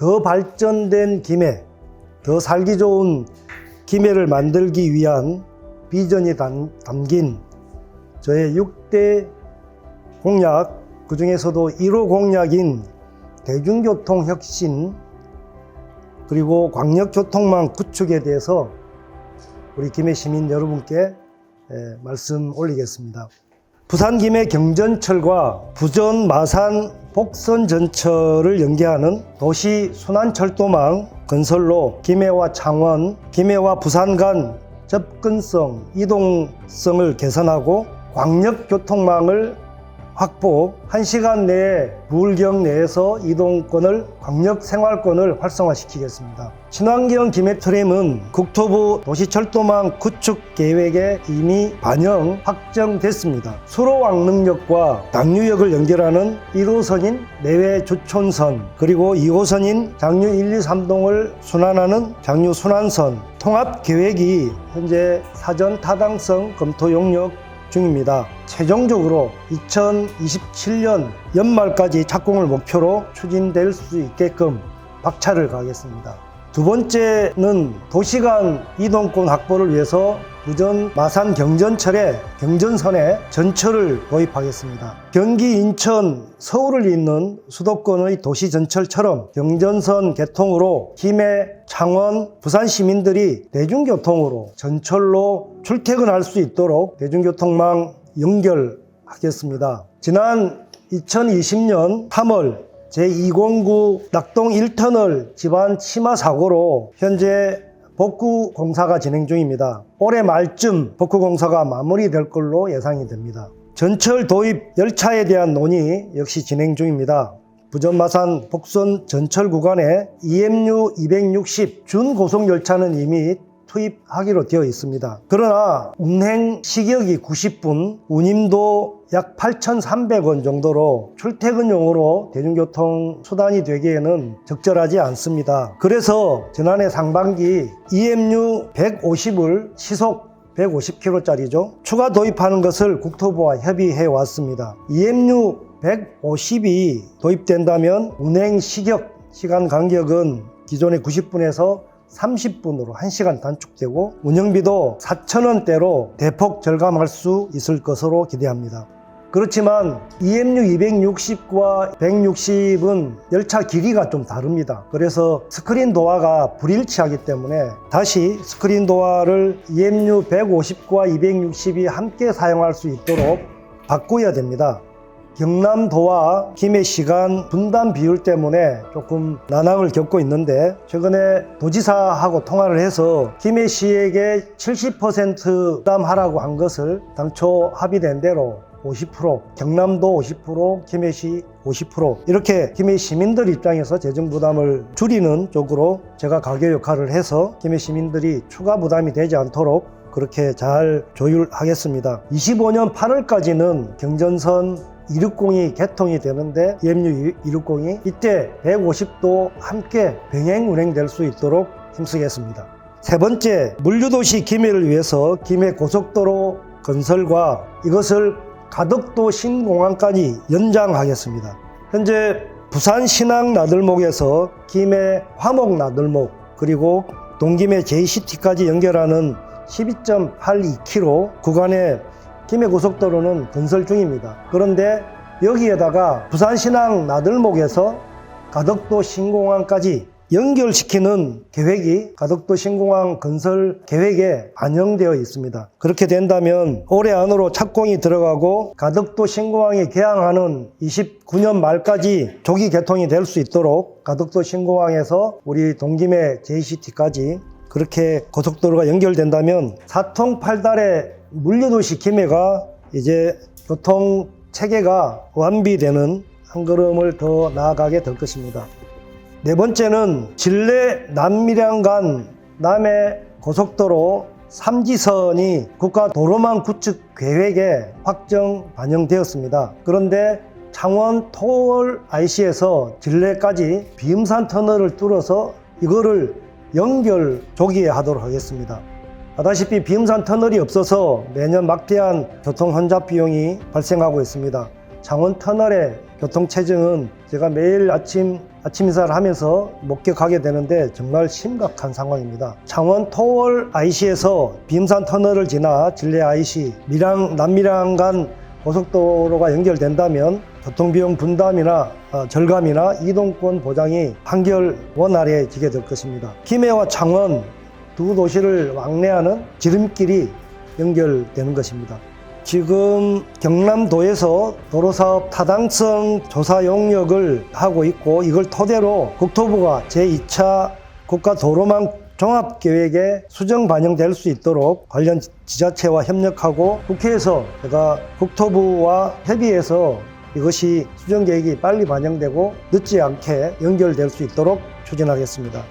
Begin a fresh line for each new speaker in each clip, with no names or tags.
더 발전된 김해, 더 살기 좋은 김해를 만들기 위한 비전이 담, 담긴 저의 6대 공약, 그 중에서도 1호 공약인 대중교통 혁신, 그리고 광역교통망 구축에 대해서 우리 김해 시민 여러분께 예, 말씀 올리겠습니다. 부산 김해 경전철과 부전 마산 복선 전철을 연계하는 도시 순환철도망 건설로 김해와 창원, 김해와 부산 간 접근성, 이동성을 개선하고 광역교통망을 확보, 1시간 내에 부울경 내에서 이동권을 광역 생활권을 활성화시키겠습니다. 친환경 김해 트램은 국토부 도시철도망 구축 계획에 이미 반영 확정됐습니다. 수로왕릉역과 당류역을 연결하는 1호선인 내외 주촌선 그리고 2호선인 장류 1, 2, 3동을 순환하는 장류 순환선 통합 계획이 현재 사전 타당성 검토 용역 중입니다. 최종적으로 2027년 연말까지 착공을 목표로 추진될 수 있게끔 박차를 가하겠습니다. 두 번째는 도시간 이동권 확보를 위해서 부전 마산 경전철에 경전선에 전철을 도입하겠습니다. 경기 인천 서울을 잇는 수도권의 도시 전철처럼 경전선 개통으로 김해 창원 부산 시민들이 대중교통으로 전철로 출퇴근할 수 있도록 대중교통망 연결하겠습니다. 지난 2020년 3월 제209 낙동 1터널 집안 침하 사고로 현재 복구 공사가 진행 중입니다. 올해 말쯤 복구 공사가 마무리될 걸로 예상이 됩니다. 전철 도입 열차에 대한 논의 역시 진행 중입니다. 부전마산 복선 전철 구간에 EMU 260 준고속 열차는 이미 투입하기로 되어 있습니다. 그러나 운행 시격이 90분, 운임도 약 8,300원 정도로 출퇴근용으로 대중교통 수단이 되기에는 적절하지 않습니다. 그래서 지난해 상반기 EMU 150을 시속 150km짜리죠. 추가 도입하는 것을 국토부와 협의해 왔습니다. EMU 150이 도입된다면 운행 시격, 시간 간격은 기존의 90분에서 30분으로 1시간 단축되고 운영비도 4천원대로 대폭 절감할 수 있을 것으로 기대합니다. 그렇지만 EMU 260과 160은 열차 길이가 좀 다릅니다. 그래서 스크린 도어가 불일치하기 때문에 다시 스크린 도어를 EMU 150과 260이 함께 사용할 수 있도록 바꿔야 됩니다. 경남도와 김해 시간 분담 비율 때문에 조금 난항을 겪고 있는데 최근에 도지사하고 통화를 해서 김해시에게 70% 부담하라고 한 것을 당초 합의된 대로 50% 경남도 50% 김해시 50% 이렇게 김해 시민들 입장에서 재정 부담을 줄이는 쪽으로 제가 가교 역할을 해서 김해 시민들이 추가 부담이 되지 않도록 그렇게 잘 조율하겠습니다. 25년 8월까지는 경전선 260이 개통이 되는데 EMU 260이 이때 150도 함께 병행 운행될 수 있도록 힘쓰겠습니다. 세 번째, 물류도시 김해를 위해서 김해 고속도로 건설과 이것을 가덕도 신공항까지 연장하겠습니다. 현재 부산 신항 나들목에서 김해 화목 나들목 그리고 동김해 JCT까지 연결하는 12.82km 구간의 김해 고속도로는 건설 중입니다. 그런데 여기에다가 부산 신항 나들목에서 가덕도 신공항까지 연결시키는 계획이 가덕도 신공항 건설 계획에 반영되어 있습니다. 그렇게 된다면 올해 안으로 착공이 들어가고 가덕도 신공항이 개항하는 29년 말까지 조기 개통이 될 수 있도록 가덕도 신공항에서 우리 동김해 JCT까지 그렇게 고속도로가 연결된다면 사통팔달의 물류도시 김해가 이제 교통 체계가 완비되는 한 걸음을 더 나아가게 될 것입니다. 네 번째는 진례 남밀양 간 남해 고속도로 3지선이 국가 도로망 구축 계획에 확정 반영되었습니다. 그런데 창원 토월 IC에서 진례까지 비음산 터널을 뚫어서 이거를 연결 조기에 하도록 하겠습니다. 아다시피 비음산 터널이 없어서 매년 막대한 교통 혼잡 비용이 발생하고 있습니다. 창원 터널의 교통 체증은 제가 매일 아침 아침 인사를 하면서 목격하게 되는데 정말 심각한 상황입니다. 창원 토월 IC에서 빔산 터널을 지나 진례 IC, 밀양 남밀양 간 고속도로가 연결된다면 교통비용 분담이나 어, 절감이나 이동권 보장이 한결 원활해지게 될 것입니다. 김해와 창원 두 도시를 왕래하는 지름길이 연결되는 것입니다. 지금 경남도에서 도로사업 타당성 조사 용역을 하고 있고 이걸 토대로 국토부가 제2차 국가도로망 종합계획에 수정 반영될 수 있도록 관련 지자체와 협력하고 국회에서 제가 국토부와 협의해서 이것이 수정 계획이 빨리 반영되고 늦지 않게 연결될 수 있도록 추진하겠습니다.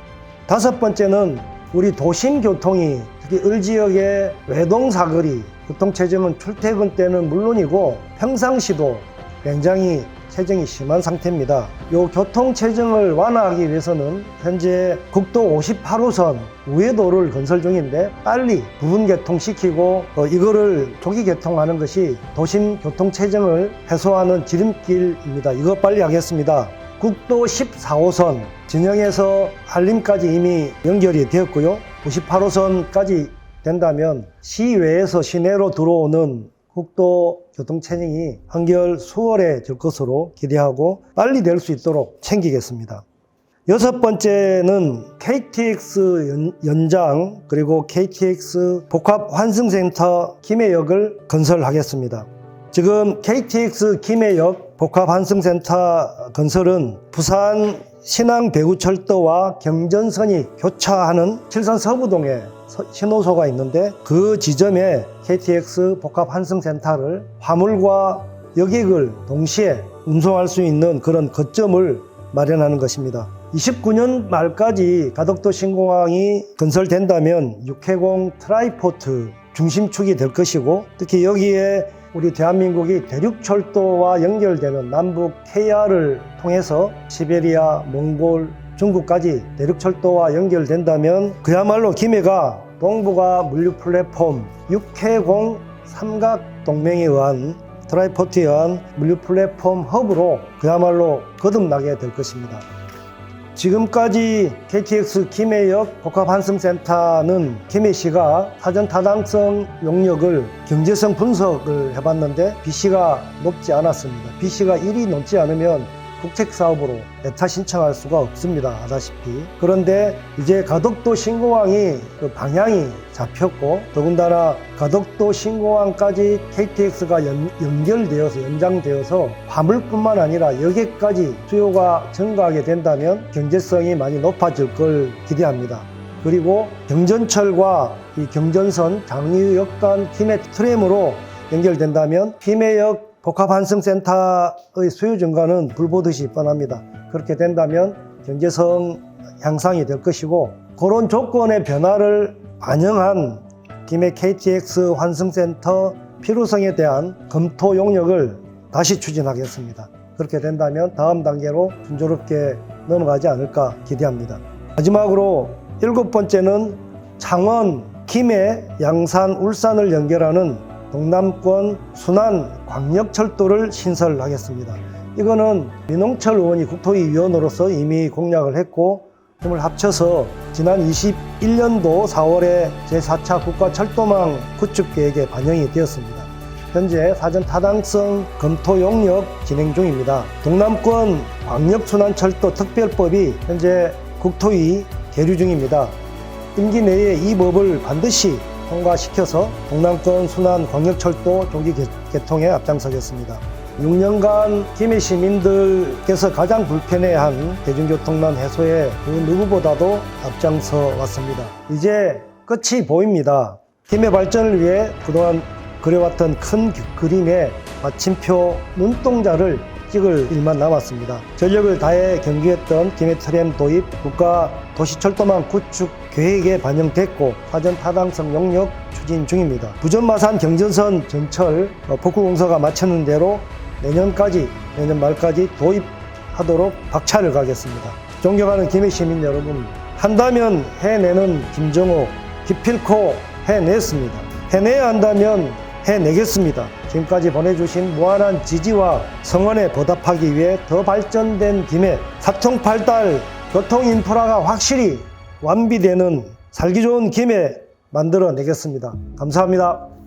다섯 번째는 우리 도심 교통이 특히 을 지역의 외동 사거리 교통 체증은 출퇴근 때는 물론이고 평상시도 굉장히 체증이 심한 상태입니다. 이 교통 체증을 완화하기 위해서는 현재 국도 58호선 우회도를 건설 중인데 빨리 부분 개통시키고 어, 이거를 조기 개통하는 것이 도심 교통 체증을 해소하는 지름길입니다. 이거 빨리 하겠습니다. 국도 14호선 진영에서 한림까지 이미 연결이 되었고요. 98호선까지 된다면 시외에서 시내로 들어오는 국도 교통체증이 한결 수월해질 것으로 기대하고 빨리 될 수 있도록 챙기겠습니다. 여섯 번째는 KTX 연, 연장 그리고 KTX 복합 환승센터 김해역을 건설하겠습니다. 지금 KTX 김해역 복합 환승센터 건설은 부산 신항 배구철도와 경전선이 교차하는 칠산 서부동에 서- 신호소가 있는데 그 지점에 KTX 복합 환승센터를 화물과 여객을 동시에 운송할 수 있는 그런 거점을 마련하는 것입니다. 29년 말까지 가덕도 신공항이 건설된다면 육해공 트라이포트 중심축이 될 것이고 특히 여기에 우리 대한민국이 대륙철도와 연결되는 남북 KR을 통해서 시베리아, 몽골, 중국까지 대륙철도와 연결된다면 그야말로 김해가 동북아 물류 플랫폼 육해공 삼각 동맹에 의한 트라이포트에 의한 물류 플랫폼 허브로 그야말로 거듭나게 될 것입니다. 지금까지 KTX 김해역 복합환승센터는 김해시가 사전 타당성 용역을 경제성 분석을 해봤는데 BC가 높지 않았습니다. BC가 1이 넘지 않으면 국책 사업으로 예타 신청할 수가 없습니다. 아다시피. 그런데 이제 가덕도 신공항이 그 방향이 잡혔고 더군다나 가덕도 신공항까지 KTX가 연, 연결되어서 연장되어서 화물뿐만 아니라 여객까지 수요가 증가하게 된다면 경제성이 많이 높아질 걸 기대합니다. 그리고 경전철과 이 경전선 장리역 간 김해 트램으로 연결된다면 김해역 복합환승센터의 수요 증가는 불보듯이 뻔합니다. 그렇게 된다면 경제성 향상이 될 것이고 그런 조건의 변화를 반영한 김해 KTX 환승센터 필요성에 대한 검토 용역을 다시 추진하겠습니다. 그렇게 된다면 다음 단계로 순조롭게 넘어가지 않을까 기대합니다. 마지막으로 일곱 번째는 창원, 김해, 양산, 울산을 연결하는 동남권 순환 광역철도를 신설하겠습니다. 이거는 민홍철 의원이 국토위 위원으로서 이미 공약을 했고 힘을 합쳐서 지난 21년도 4월에 제4차 국가철도망 구축 계획에 반영이 되었습니다. 현재 사전 타당성 검토 용역 진행 중입니다. 동남권 광역순환철도 특별법이 현재 국토위 계류 중입니다. 임기 내에 이 법을 반드시 통과시켜서 동남권 순환 광역철도 조기 개- 개통에 앞장서겠습니다. 6년간 김해 시민들께서 가장 불편해한 대중교통난 해소에 그 누구보다도 앞장서 왔습니다. 이제 끝이 보입니다. 김해 발전을 위해 그동안 그려왔던 큰 그- 그림의 마침표 눈동자를 찍을 일만 남았습니다. 전력을 다해 경주했던 김해 트램 도입 국가 도시철도망 구축 계획에 반영됐고 사전 타당성 용역 추진 중입니다. 부전마산 경전선 전철 어, 복구 공사가 마쳤는 대로 내년까지 내년 말까지 도입하도록 박차를 가겠습니다. 존경하는 김해 시민 여러분, 한다면 해내는 김정호 기필코 해냈습니다. 해내야 한다면 해내겠습니다. 지금까지 보내주신 무한한 지지와 성원에 보답하기 위해 더 발전된 김에 사통팔달 교통 인프라가 확실히 완비되는 살기 좋은 김에 만들어내겠습니다. 감사합니다.